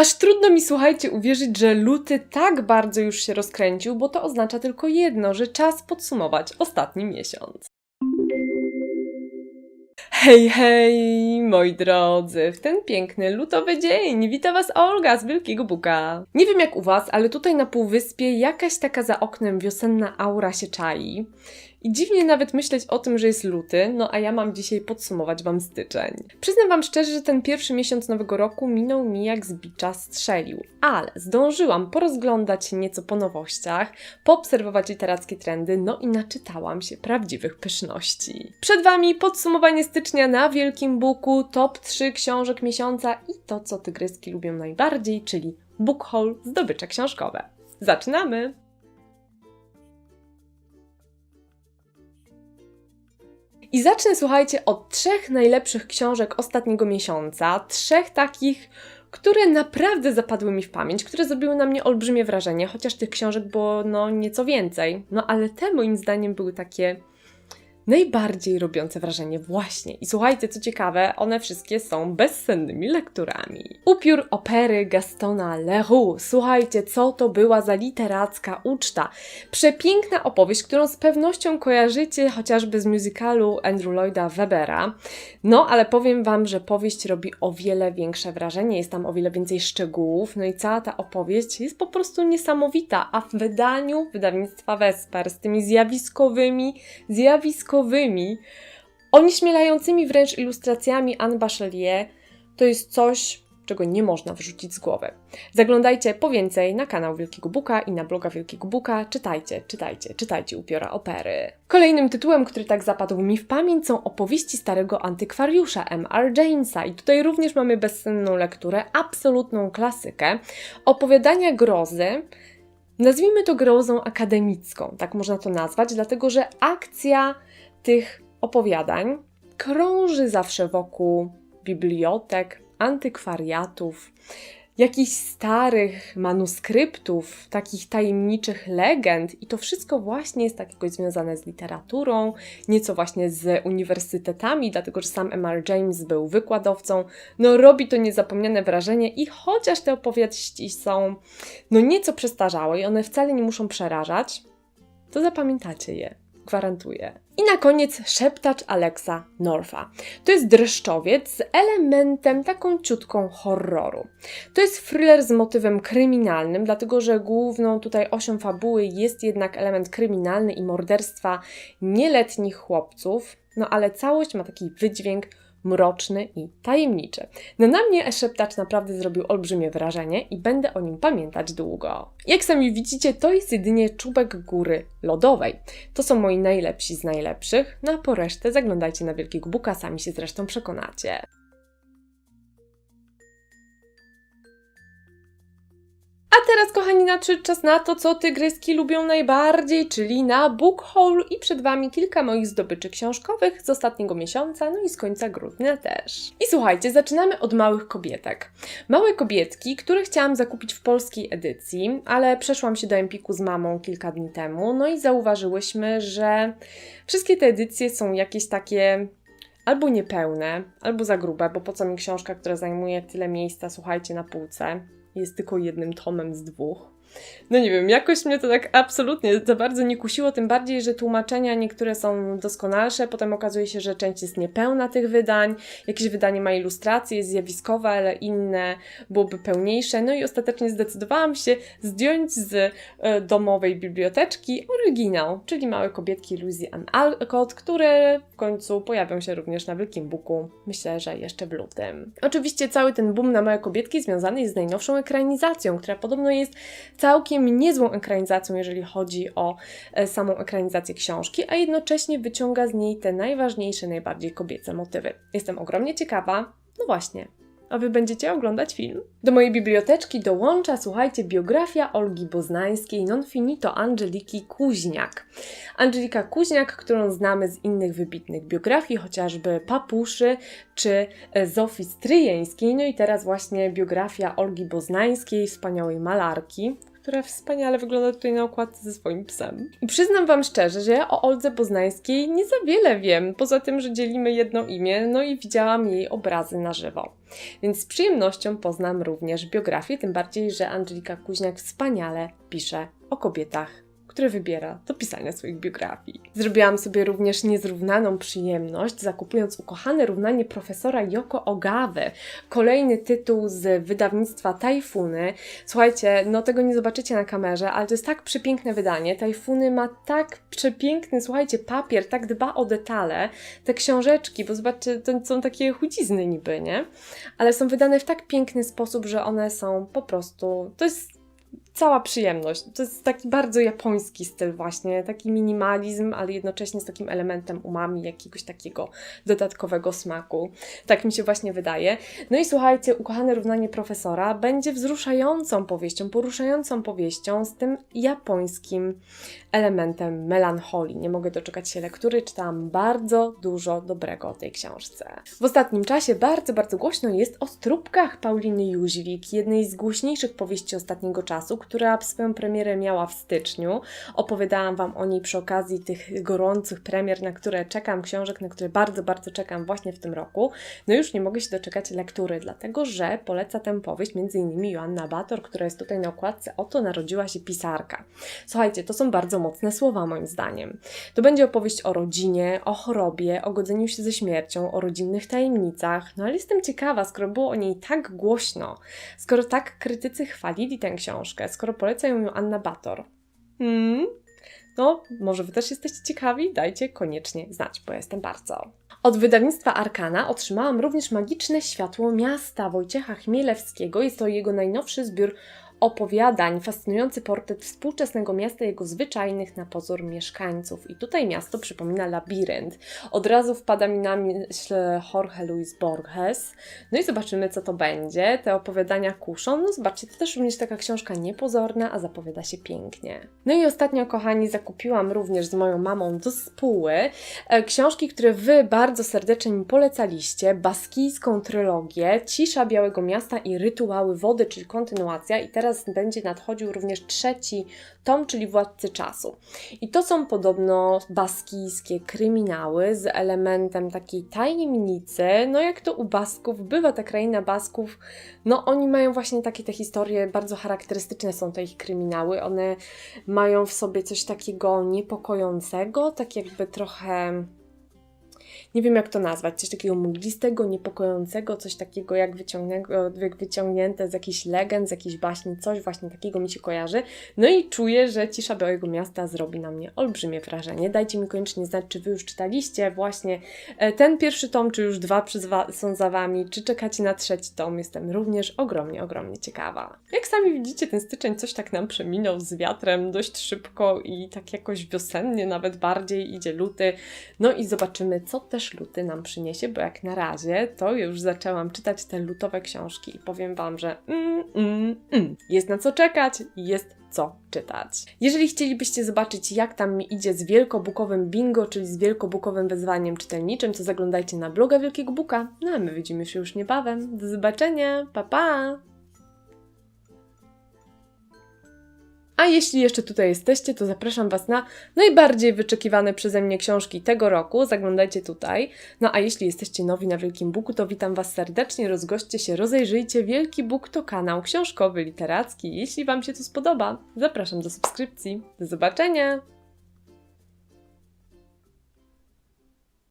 Aż trudno mi, słuchajcie, uwierzyć, że luty tak bardzo już się rozkręcił, bo to oznacza tylko jedno, że czas podsumować ostatni miesiąc. Hej, hej, moi drodzy, w ten piękny lutowy dzień wita Was Olga z Wielkiego Buka. Nie wiem jak u Was, ale tutaj na Półwyspie jakaś taka za oknem wiosenna aura się czai. I dziwnie nawet myśleć o tym, że jest luty, no a ja mam dzisiaj podsumować Wam styczeń. Przyznam Wam szczerze, że ten pierwszy miesiąc nowego roku minął mi jak z bicza strzelił, ale zdążyłam porozglądać się nieco po nowościach, poobserwować literackie trendy, no i naczytałam się prawdziwych pyszności. Przed Wami podsumowanie stycznia na Wielkim Buku, top 3 książek miesiąca i to, co tygryski lubią najbardziej, czyli book haul, zdobycze książkowe. Zaczynamy! I zacznę, słuchajcie, od trzech najlepszych książek ostatniego miesiąca. Trzech takich, które naprawdę zapadły mi w pamięć, które zrobiły na mnie olbrzymie wrażenie, chociaż tych książek było no nieco więcej. No ale te moim zdaniem były takie najbardziej robiące wrażenie właśnie. I słuchajcie, co ciekawe, one wszystkie są bezsennymi lekturami. Upiór opery Gastona Leroux. Słuchajcie, co to była za literacka uczta. Przepiękna opowieść, którą z pewnością kojarzycie chociażby z musicalu Andrew Lloyda Webera. No, ale powiem Wam, że powieść robi o wiele większe wrażenie, jest tam o wiele więcej szczegółów, no i cała ta opowieść jest po prostu niesamowita, a w wydaniu wydawnictwa Vesper z tymi zjawiskowymi, zjawiskowymi, onieśmielającymi wręcz ilustracjami Anne Bachelier, to jest coś, czego nie można wyrzucić z głowy. Zaglądajcie po więcej na kanał Wielkiego Buka i na bloga Wielkiego Buka. Czytajcie, czytajcie, czytajcie upiora opery. Kolejnym tytułem, który tak zapadł mi w pamięć są opowieści starego antykwariusza M.R. Jamesa i tutaj również mamy bezsenną lekturę, absolutną klasykę, opowiadania grozy, Nazwijmy to grozą akademicką, tak można to nazwać, dlatego że akcja tych opowiadań krąży zawsze wokół bibliotek, antykwariatów, jakichś starych manuskryptów, takich tajemniczych legend, i to wszystko właśnie jest tak jakoś związane z literaturą, nieco właśnie z uniwersytetami, dlatego że sam M.R. James był wykładowcą. No, robi to niezapomniane wrażenie, i chociaż te opowieści są no nieco przestarzałe i one wcale nie muszą przerażać, to zapamiętacie je gwarantuję. I na koniec szeptacz Alexa Norfa. To jest dreszczowiec z elementem taką ciutką horroru. To jest thriller z motywem kryminalnym, dlatego że główną tutaj osią fabuły jest jednak element kryminalny i morderstwa nieletnich chłopców, no ale całość ma taki wydźwięk mroczny i tajemniczy. No na mnie szeptacz naprawdę zrobił olbrzymie wrażenie i będę o nim pamiętać długo. Jak sami widzicie, to jest jedynie czubek góry lodowej. To są moi najlepsi z najlepszych, no a po resztę zaglądajcie na Wielkiego Buka, sami się zresztą przekonacie. A teraz, kochani, nadszedł czas na to, co tygryski lubią najbardziej, czyli na book haul i przed Wami kilka moich zdobyczy książkowych z ostatniego miesiąca, no i z końca grudnia też. I słuchajcie, zaczynamy od małych kobietek. Małe kobietki, które chciałam zakupić w polskiej edycji, ale przeszłam się do Empiku z mamą kilka dni temu, no i zauważyłyśmy, że wszystkie te edycje są jakieś takie albo niepełne, albo za grube, bo po co mi książka, która zajmuje tyle miejsca, słuchajcie, na półce jest tylko jednym tomem z dwóch. No nie wiem, jakoś mnie to tak absolutnie za bardzo nie kusiło, tym bardziej, że tłumaczenia niektóre są doskonalsze, potem okazuje się, że część jest niepełna tych wydań, jakieś wydanie ma ilustracje, jest zjawiskowe, ale inne byłoby pełniejsze, no i ostatecznie zdecydowałam się zdjąć z e, domowej biblioteczki oryginał, czyli Małe Kobietki Louisiane Alcott, które w końcu pojawią się również na Wielkim Buku, myślę, że jeszcze w lutym. Oczywiście cały ten boom na Małe Kobietki związany jest z najnowszą ekranizacją, która podobno jest całkiem niezłą ekranizacją, jeżeli chodzi o e, samą ekranizację książki, a jednocześnie wyciąga z niej te najważniejsze, najbardziej kobiece motywy. Jestem ogromnie ciekawa. No właśnie, a Wy będziecie oglądać film? Do mojej biblioteczki dołącza, słuchajcie, biografia Olgi Boznańskiej, non finito Angeliki Kuźniak. Angelika Kuźniak, którą znamy z innych wybitnych biografii, chociażby Papuszy czy e, Zofii Stryjeńskiej, no i teraz właśnie biografia Olgi Boznańskiej, wspaniałej malarki, która wspaniale wygląda tutaj na okładce ze swoim psem. I przyznam Wam szczerze, że ja o Oldze Poznańskiej nie za wiele wiem, poza tym, że dzielimy jedno imię, no i widziałam jej obrazy na żywo. Więc z przyjemnością poznam również biografię, tym bardziej, że Angelika Kuźniak wspaniale pisze o kobietach które wybiera do pisania swoich biografii. Zrobiłam sobie również niezrównaną przyjemność, zakupując ukochane równanie profesora Yoko Ogawy, kolejny tytuł z wydawnictwa Tajfuny. Słuchajcie, no tego nie zobaczycie na kamerze, ale to jest tak przepiękne wydanie. Tajfuny ma tak przepiękny, słuchajcie, papier, tak dba o detale. Te książeczki, bo zobaczcie, to są takie chudzizny niby, nie? Ale są wydane w tak piękny sposób, że one są po prostu, to jest cała przyjemność. To jest taki bardzo japoński styl właśnie, taki minimalizm, ale jednocześnie z takim elementem umami, jakiegoś takiego dodatkowego smaku. Tak mi się właśnie wydaje. No i słuchajcie, ukochane równanie profesora będzie wzruszającą powieścią, poruszającą powieścią z tym japońskim elementem melancholii. Nie mogę doczekać się lektury, czytałam bardzo dużo dobrego o tej książce. W ostatnim czasie bardzo, bardzo głośno jest o stróbkach Pauliny Jóźwik, jednej z głośniejszych powieści ostatniego czasu, która swoją premierę miała w styczniu. Opowiadałam Wam o niej przy okazji tych gorących premier, na które czekam, książek, na które bardzo, bardzo czekam właśnie w tym roku. No już nie mogę się doczekać lektury, dlatego że poleca tę powieść m.in. Joanna Bator, która jest tutaj na okładce Oto narodziła się pisarka. Słuchajcie, to są bardzo mocne słowa moim zdaniem. To będzie opowieść o rodzinie, o chorobie, o godzeniu się ze śmiercią, o rodzinnych tajemnicach. No ale jestem ciekawa, skoro było o niej tak głośno, skoro tak krytycy chwalili tę książkę, skoro polecają ją Anna Bator. Hmm? No, może Wy też jesteście ciekawi? Dajcie koniecznie znać, bo jestem bardzo. Od wydawnictwa Arkana otrzymałam również Magiczne Światło Miasta Wojciecha Chmielewskiego. Jest to jego najnowszy zbiór opowiadań, fascynujący portret współczesnego miasta jego zwyczajnych na pozór mieszkańców. I tutaj miasto przypomina labirynt. Od razu wpada mi na myśl Jorge Luis Borges. No i zobaczymy, co to będzie. Te opowiadania kuszą. No zobaczcie, to też również taka książka niepozorna, a zapowiada się pięknie. No i ostatnio, kochani, zakupiłam również z moją mamą do spóły e, książki, które Wy bardzo serdecznie mi polecaliście. Baskijską trylogię Cisza Białego Miasta i Rytuały Wody, czyli kontynuacja. I teraz będzie nadchodził również trzeci tom, czyli Władcy Czasu. I to są podobno baskijskie kryminały z elementem takiej tajemnicy. No jak to u Basków bywa, ta kraina Basków, no oni mają właśnie takie te historie, bardzo charakterystyczne są te ich kryminały. One mają w sobie coś takiego niepokojącego, tak jakby trochę nie wiem jak to nazwać, coś takiego mglistego, niepokojącego, coś takiego jak, jak wyciągnięte z jakichś legend, z jakichś baśni, coś właśnie takiego mi się kojarzy. No i czuję, że Cisza Białego Miasta zrobi na mnie olbrzymie wrażenie. Dajcie mi koniecznie znać, czy Wy już czytaliście właśnie e, ten pierwszy tom, czy już dwa są za Wami, czy czekacie na trzeci tom. Jestem również ogromnie, ogromnie ciekawa. Jak sami widzicie, ten styczeń coś tak nam przeminął z wiatrem dość szybko i tak jakoś wiosennie nawet bardziej idzie luty. No i zobaczymy, co też też luty nam przyniesie, bo jak na razie to już zaczęłam czytać te lutowe książki i powiem Wam, że mm, mm, mm, jest na co czekać, jest co czytać. Jeżeli chcielibyście zobaczyć, jak tam mi idzie z wielkobukowym bingo, czyli z wielkobukowym wyzwaniem czytelniczym, to zaglądajcie na bloga Wielkiego Buka. No a my widzimy się już niebawem. Do zobaczenia, pa pa! A jeśli jeszcze tutaj jesteście, to zapraszam Was na najbardziej wyczekiwane przeze mnie książki tego roku. Zaglądajcie tutaj. No a jeśli jesteście nowi na Wielkim Buku, to witam Was serdecznie. Rozgoście się, rozejrzyjcie. Wielki Buk to kanał książkowy, literacki. Jeśli Wam się to spodoba, zapraszam do subskrypcji. Do zobaczenia!